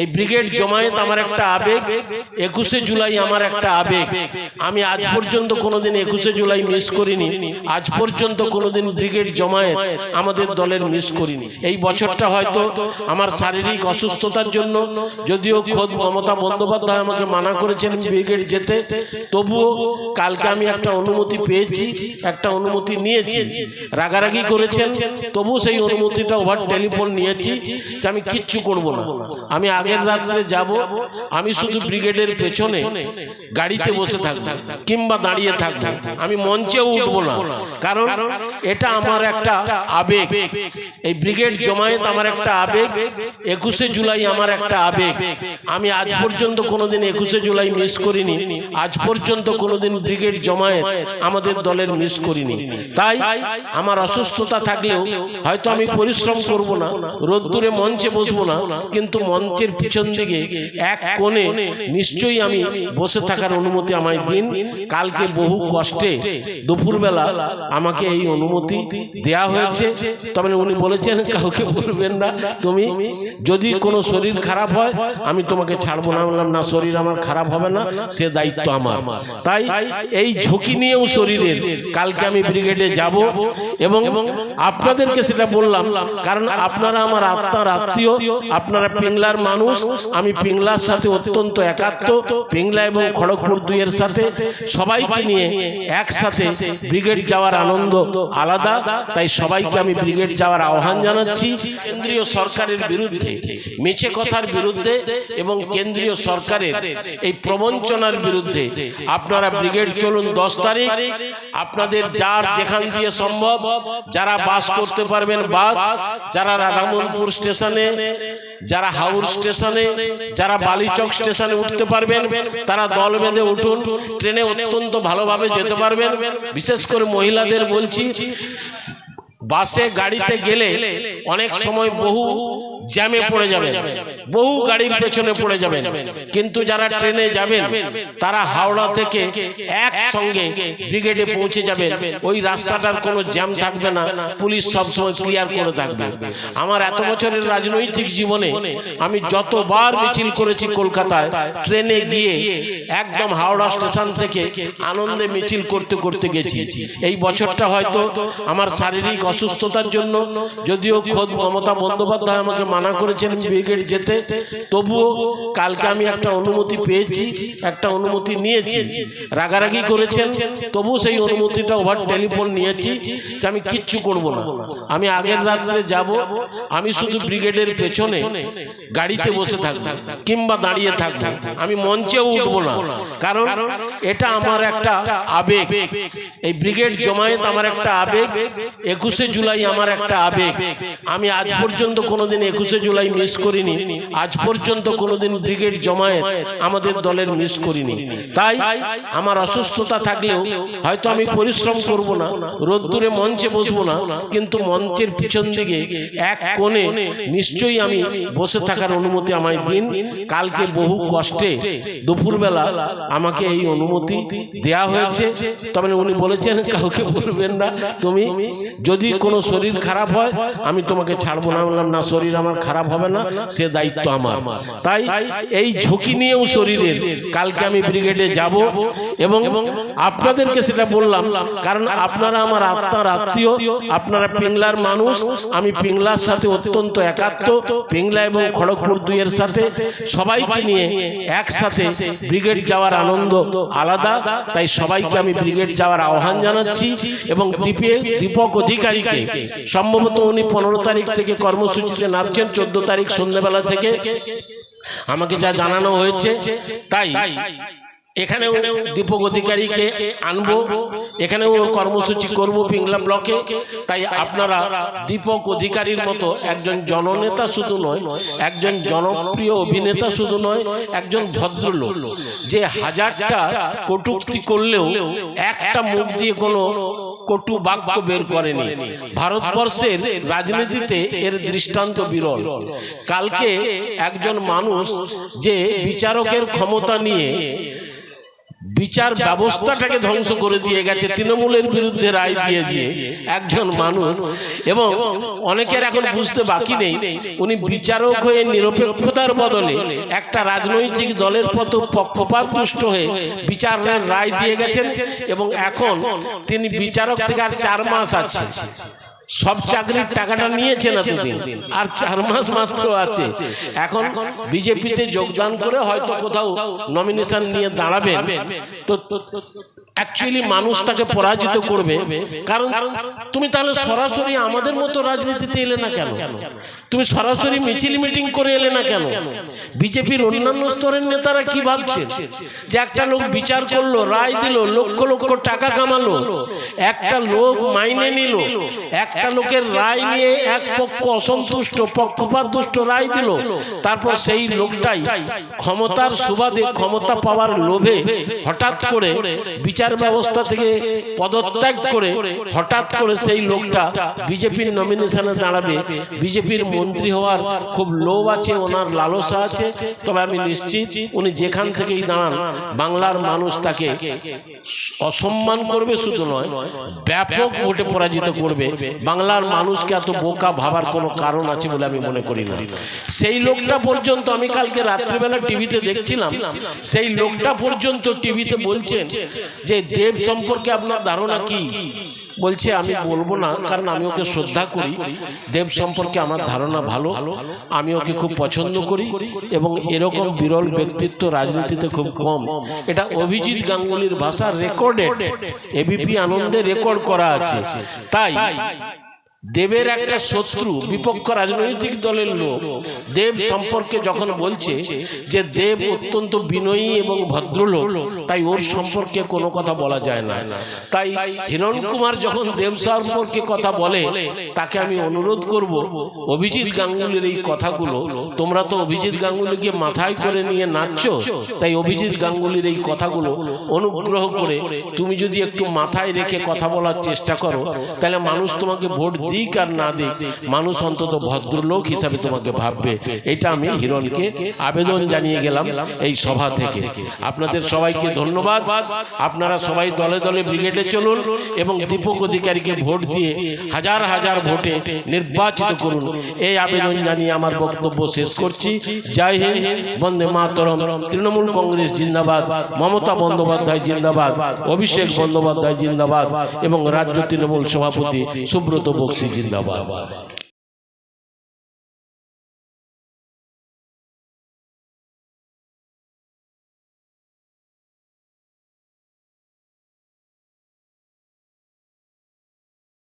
এই ব্রিগেড জমায়েত আমার একটা আবেগ একুশে জুলাই আমার একটা আবেগ। আমি আজ পর্যন্ত কোনোদিন একুশে জুলাই মিস করিনি। আজ পর্যন্ত কোনোদিন ব্রিগেড জমায়েত আমাদের দলের মিস করিনি। এই বছরটা হয়তো আমার শারীরিক অসুস্থতার জন্য যদিও খোদ মমতা বন্দ্যোপাধ্যায় আমাকে মানা করেছেন ব্রিগেড যেতে তবুও কালকে আমি একটা অনুমতি পেয়েছি একটা অনুমতি নিয়েছি। রাগারাগি করেছেন তবু সেই অনুমতিটা ওভার টেলিফোন নিয়েছি যে আমি কিচ্ছু করব না আমি আগের রাত্রে যাব আমি শুধু ব্রিগেডের পেছনে গাড়িতে বসে থাকব কিংবা দাঁড়িয়ে থাকব। আমি মঞ্চেও উঠবো না। কারণ এটা আমার একটা আবেগ। এই ব্রিগেড জমায়েত আমার একটা আবেগ। একুশে জুলাই আমার একটা আবেগ। আমি আজ পর্যন্ত কোনোদিন একুশে জুলাই মিস করিনি। আজ পর্যন্ত কোনোদিন ব্রিগেড জমায়েত আমাদের দলের মিস করিনি। তাই আমার অসুস্থতা থাকলেও হয়তো আমি পরিশ্রম করব না রোদ্দুরে মঞ্চে বসবো না। কিন্তু মঞ্চের পিছন দিকে এক কোণে নিশ্চয়ই আমি বসে থাকার অনুমতি আমায় দিন। কালকে বহু কষ্টে দুপুরবেলা আমাকে এই অনুমতি দেয়া হয়েছে। তবে উনি বলেছেন কাউকে বলবেন না। তুমি যদি কোনো শরীর খারাপ হয় আমি তোমাকে ছাড়বো না। বললাম না শরীর আমার খারাপ হবে না সে দায়িত্ব আমার। তাই এই ঝুঁকি নিয়েও শরীরের। কালকে আমি ব্রিগেডে যাব এবং আপনাদেরকে সেটা বললাম। কারণ আপনারা আমার আত্মার আত্মীয় আপনারা পিংলার মানুষ, আমি পিংলার সাথে অত্যন্ত একাত্ম, পিংলা এবং খড়গপুর দুইয়ের সাথে সবাইকে নিয়ে একসাথে ব্রিগেড যাওয়ার আনন্দ আলাদা, তাই সবাইকে আমি ব্রিগেড যাওয়ার আহ্বান জানাচ্ছি। কেন্দ্রীয় সরকারের বিরুদ্ধে, মিছে কথার বিরুদ্ধে এবং কেন্দ্রীয় সরকারের এই প্রবঞ্চনার বিরুদ্ধে আপনারা ব্রিগেড চলুন দশ তারিখ। আপনাদের যার যেখান দিয়ে সম্ভব, যারা বাস করতে পারবেন বাস, যারা রাধামনপুর স্টেশনে যারা হাউর স্টেশনে যারা বালিচক স্টেশনে উঠতে পারবেন তারা দল বেঁধে উঠুন ট্রেনে অত্যন্ত ভালোভাবে যেতে পারবেন। বিশেষ করে মহিলাদের বলছি বাসে গাড়িতে গেলে অনেক সময় বহু জ্যামে পড়ে যাবেন। বহু গাড়ির পেছনে পড়ে যাবেন। কিন্তু যারা ট্রেনে যাবেন তারা হাওড়া থেকে একসঙ্গে ব্রিগেডে পৌঁছে যাবেন। ওই রাস্তাটার কোনো জ্যাম থাকবে না। পুলিশ সবসময় ক্লিয়ার করে থাকবে। আমার এত বছরের রাজনৈতিক জীবনে আমি যতবার মিছিল করেছি কলকাতায় ট্রেনে গিয়ে একদম হাওড়া স্টেশন থেকে আনন্দে মিছিল করতে করতে গেছি এই বছরটা হয়তো আমার শারীরিক অসুস্থতার জন্য যদিও খোদ মমতা বন্দ্যোপাধ্যায় আমাকে মানা করেছেন ব্রিগেড যেতে, তবুও কালকে আমি একটা অনুমতি পেয়েছি, একটা অনুমতি নিয়েছি। রাগারাগি করেছেন তবু সেই অনুমতিটা ওভার টেলিফোন নিয়েছি যে আমি কিচ্ছু করব না। আমি আগের রাত্রে যাব, আমি শুধু ব্রিগেডের পেছনে গাড়িতে বসে থাকব কিংবা দাঁড়িয়ে থাকব। আমি মঞ্চেও উঠবো না, কারণ এটা আমার একটা আবেগ। এই ব্রিগেড জমায়েত আমার একটা আবেগ, একুশে জুলাই আমার একটা আবেগ। আমি আজ পর্যন্ত কোনোদিন একুশে জুলাই মিস করিনি। আজ পর্যন্ত কোনোদিন ব্রিগেড জমায়েত আমাদের দলের মিস করিনি। তাই আমার অসুস্থতা থাকলেও হয়তো আমি পরিশ্রম করব না, রোদ্দুরে মঞ্চে বসবো না, কিন্তু মঞ্চের পিছন দিকে এক কোণে নিশ্চয়ই আমি বসে থাকার অনুমতি আমায় দিন। কালকে বহু কষ্টে দুপুরবেলা আমাকে এই অনুমতি দেয়া হয়েছে। তবে উনি বলেছেন, কাউকে বলবেন না। তুমি যদি কোনো শরীর খারাপ হয়, আমি তোমাকে ছাড়বো না। বললাম, না, শরীর আমার খারাপ হবে না সে দায়িত্ব আমার। তাই এই ঝুঁকি নিয়েও শরীরের কালকে আমি ব্রিগেডে যাব এবং আপনাদেরকে সেটা বললাম কারণ আপনারা আমার আত্মার আত্মীয় আপনারা পিংলার মানুষ আমি পিংলার সাথে অত্যন্ত একাত্ম পিংলা এবং খড়গপুর দুইয়ের সাথে সবাইকে নিয়ে একসাথে ব্রিগেড যাওয়ার আনন্দ আলাদা তাই সবাইকে আমি ব্রিগেড যাওয়ার আহ্বান জানাচ্ছি এবং দীপে দীপক অধিকারীকে সম্ভবত উনি পনেরো তারিখ থেকে কর্মসূচিতে নামছেন চোদ্দ তারিখ সন্ধ্যেবেলা থেকে আমাকে যা জানানো হয়েছে, তাই এখানেও দীপক অধিকারীকে আনব, এখানেও কর্মসূচি করব পিংলা ব্লকে। তাই আপনারা দীপক অধিকারীর মতো একজন জননেতা শুধু নয়, একজন জনপ্রিয় অভিনেতা শুধু নয়, একজন ভদ্রলোক, যে হাজারটা কটুক্তি করলেও একটা মুখ দিয়ে কোনো কটু বাক্য বের করেনি। ভারতবর্ষের রাজনীতিতে এর দৃষ্টান্ত বিরল। কালকে একজন মানুষ যে বিচারকের ক্ষমতা নিয়ে বিচার ব্যবস্থাটাকে ধ্বংস করে দিয়ে গেছে তৃণমূলের বিরুদ্ধে রায় দিয়ে দিয়ে একজন মানুষ এবং অনেকের এখন বুঝতে বাকি নেই উনি বিচারক হয়ে নিরপেক্ষতার বদলে একটা রাজনৈতিক দলের পথ পক্ষপাত দুষ্ট হয়ে বিচারের রায় দিয়ে গেছেন এবং এখন তিনি বিচারক থেকে আর চার মাস আছে। সব চাকরির টাকাটা নিয়েছেন এতদিন আর চার মাস মাত্র আছে। এখন বিজেপিতে যোগদান করে হয়তো কোথাও নমিনেশন নিয়ে দাঁড়াবেন। তো অ্যাকচুয়ালি মানুষ তাকে পরাজিত করবে। কারণ তুমি তাহলে সরাসরি আমাদের মতো রাজনীতিতে এলে না কেন? তুমি সরাসরি মিছিল মিটিং করে এলে না কেন? বিজেপির অন্যান্য স্তরের নেতারা কি ভাবছেন যে একটা লোক বিচার করল রায় দিল লক্ষ লক্ষ টাকা কামালো। একটা লোক মাইনে নিল। একটা লোকের রায় নিয়ে এক পক্ষ অসন্তুষ্ট পক্ষপাত দুষ্ট রায় দিল। তারপর সেই লোকটাই ক্ষমতার সুবাদে ক্ষমতা পাওয়ার লোভে হঠাৎ করে বিচার ব্যবস্থা থেকে পদত্যাগ করে হঠাৎ করে সেই লোকটা বিজেপির নমিনেশনে দাঁড়াবে। বিজেপির মন্ত্রী হওয়ার খুব লোভ আছে, ওনার লালসা আছে। তবে আমি নিশ্চিত উনি যেখান থেকেই দাঁড়ান, বাংলার মানুষ তাকে অসম্মান করবে শুধু নয়, ব্যাপক ভোটে পরাজিত করবে। বাংলার মানুষকে এত বোকা ভাবার কোনো কারণ আছে বলে আমি মনে করি না। সেই লোকটা পর্যন্ত আমি কালকে রাত্রিবেলা টিভিতে দেখছিলাম, সেই লোকটা পর্যন্ত টিভিতে বলছেন যে দেব সম্পর্কে আপনার ধারণা কি? বলছে, আমি বলব না, কারণ আমি ওকে শ্রদ্ধা করি। দেব সম্পর্কে আমার ধারণা ভালো। আমি ওকে খুব পছন্দ করি এবং এরকম বিরল ব্যক্তিত্ব রাজনীতিতে খুব কম। এটা অভিজিৎ গাঙ্গুলির ভাষা রেকর্ডেড এবিপি আনন্দে রেকর্ড করা আছে। তাই দেবের একটা শত্রু বিপক্ষ রাজনৈতিক দলের লোক। দেব সম্পর্কে যখন বলছে যে দেব অত্যন্ত বিনয়ী এবং ভদ্রলোক তাই ওর সম্পর্কে কোনো কথা বলা যায় না। তাই হিরণ কুমার যখন দেব সম্পর্কে কথা বলে তাকে আমি অনুরোধ করব অভিজিৎ গাঙ্গুলির এই কথাগুলো তোমরা তো অভিজিৎ গাঙ্গুলিকে মাথায় করে নিয়ে নাচছো তাই অভিজিৎ গাঙ্গুলির এই কথাগুলো অনুগ্রহ করে তুমি যদি একটু মাথায় রেখে কথা বলার চেষ্টা করো তাহলে মানুষ তোমাকে ভোট দিক আর না দিক, মানুষ অন্তত ভদ্রলোক হিসাবে তোমাকে ভাববে। এটা আমি হিরণকে আবেদন জানিয়ে গেলাম এই সভা থেকে। আপনাদের সবাইকে ধন্যবাদ। আপনারা সবাই দলে দলে ব্রিগেডে চলুন এবং দীপক অধিকারীকে ভোট দিয়ে হাজার হাজার ভোটে নির্বাচিত করুন। এই আবেদন জানিয়ে আমার বক্তব্য শেষ করছি। জয় হিন্দ, বন্দে মাতরম। তৃণমূল কংগ্রেস জিন্দাবাদ, মমতা বন্দ্যোপাধ্যায় জিন্দাবাদ, অভিষেক বন্দ্যোপাধ্যায় জিন্দাবাদ এবং রাজ্য তৃণমূল সভাপতি সুব্রত বক্সি। জিন্দাবাদ